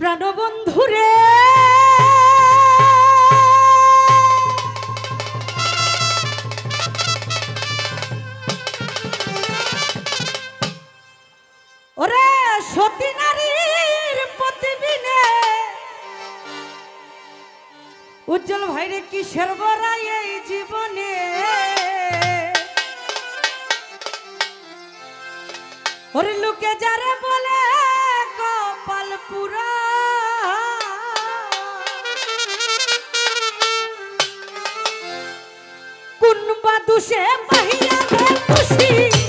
প্রাণবন্ধুরে। ওরে সতী নারীর প্রতিবিনে। উজ্জ্বল ভাইরে, কিসের বড়াই এই জীবনে? ওরে লোকে যারে বলে, কপাল পুরা বা মহিলা খুশি